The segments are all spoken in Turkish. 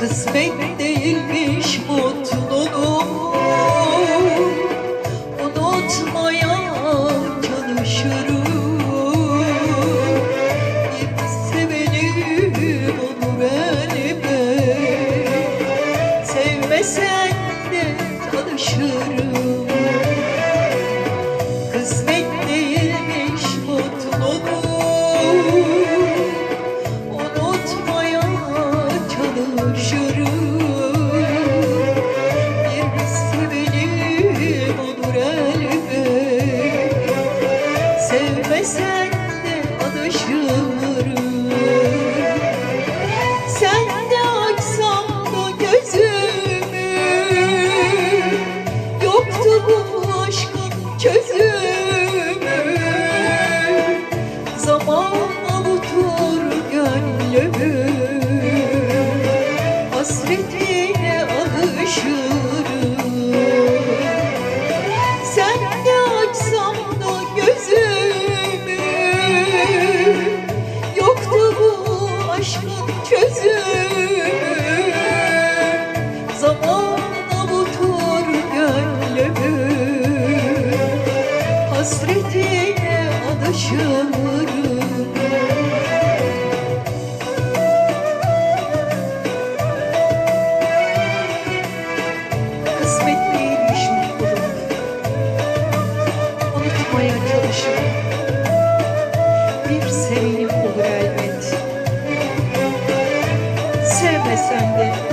Kısmet değilmiş mutluluğum. Unutmaya çalışırım Gitse benim onu verme Sevmesen de tanışırım. senden alışırım. Sen de açsam da Yoktu bu aşkın çözümü. Zaman avutur gönlümü. Hasretine alışırım. hasretine alışırım Kısmet değilmiş mutluluk Unutmaya çalışırım. Bir sevenim olur elbet. Sevmesem de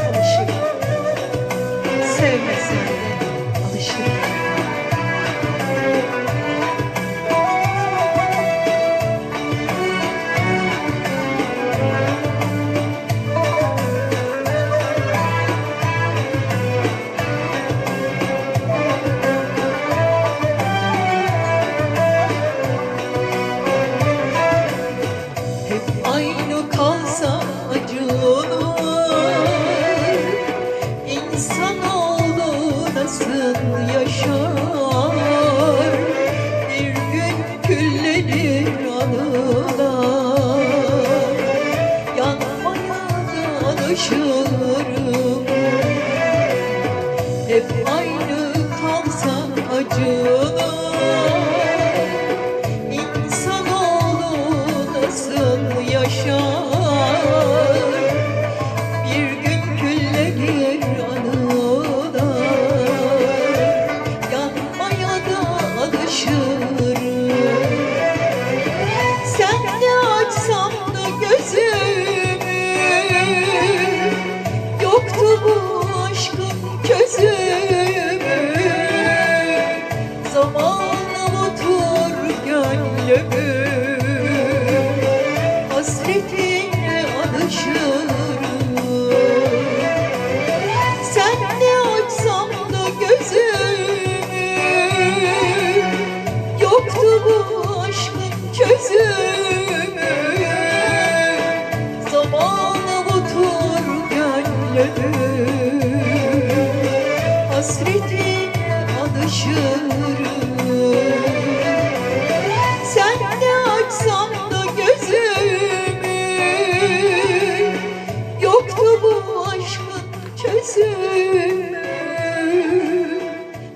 to ömrümü Hasretine Sen de açsan da Yoktu bu aşkın çözümü.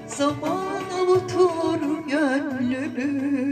Zamana otur gönlümü.